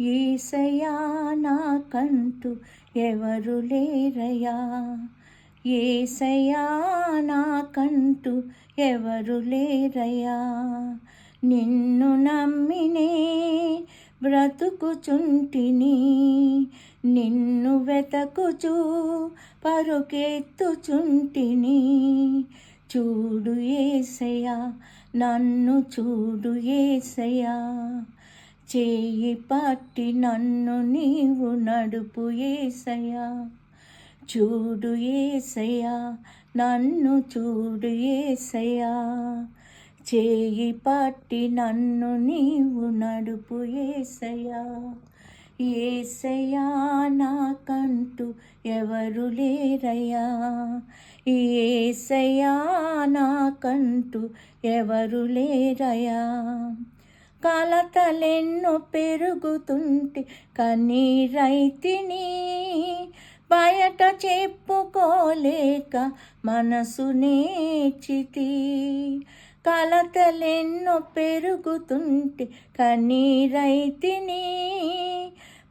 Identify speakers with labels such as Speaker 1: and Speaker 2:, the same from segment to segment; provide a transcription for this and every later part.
Speaker 1: ఏసయా నాకంటూ ఎవరు లేరయా ఏసయా నాకంటూ ఎవరు లేరయా నిన్ను నమ్మినే బ్రతుకుచుంటిని. నిన్ను వెతకుచు పరుకెత్తుచుంటిని. చూడు ఏసయా నన్ను చూడు ఏసయా చేయి పట్టి నన్ను నీవు నడుపు ఏసయా చూడు ఏసయా నన్ను చూడు ఏసయా చేయి పట్టి నన్ను నీవు నడుపు ఏసయా ఏసయా నాకంటూ ఎవరు లేరయ్యా. ఏసయా నాకంటూ ఎవరు లేరయ్యా. కలతలెన్నో పెరుగుతుంటే కన్నీరైతిని బయట చెప్పుకోలేక మనసు నేచితి. కలతలెన్నో పెరుగుతుంటే కన్నీరైతిని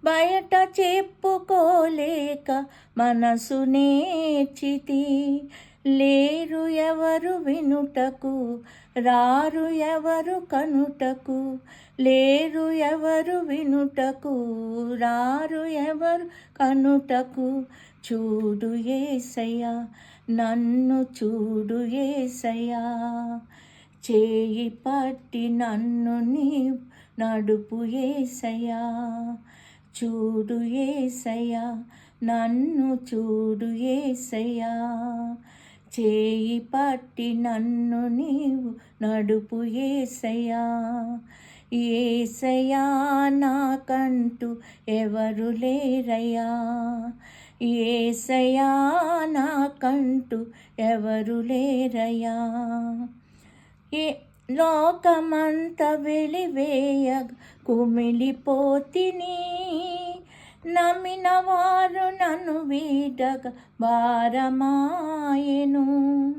Speaker 1: బయట చెప్పుకోలేక మనసు నేచితి. లేరు ఎవరు వినుటకు రారు ఎవరు కనుటకు లేరు ఎవరు వినుటకు రారు ఎవరు కనుటకు. చూడు ఏసయ్యా నన్ను చూడు ఏసయ్యా. చేయి పట్టి నన్ను నీ నడుపు ఏసయ్యా. చూడు ఏసయ్యా నన్ను చూడు ఏసయ్యా. చేయి పట్టి నన్ను నీవు నడుపు ఏసయా ఏసయా నాకంటూ ఎవరు లేరయ్యా. ఏసయా నాకంటూ ఎవరు లేరయ్యా. ఏ లోకమంత వెలివేయ కుమిలిపోతిని నమ్మిన వారు నన్ను వీడగ భారమాయను.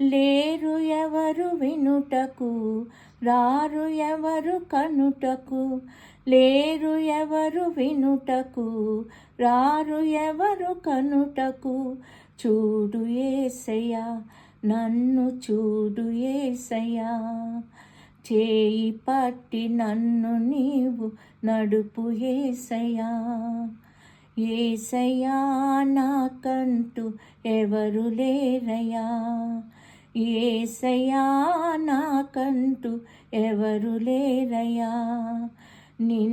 Speaker 1: లేరు ఎవరు వినుటకు రారు ఎవరు కనుటకు. లేరు ఎవరు వినుటకు రారు ఎవరు కనుటకు. చూడు ఏసయ్యా నన్ను చూడు ఏసయ్యా. చేయి పట్టి నన్ను నీవు నడుపు ఏసయ్యా. ఏసయ్యా నాకంటూ ఎవరు లేరయా ఏసయా నాకంటూ ఎవరు లేరయా నిన్ను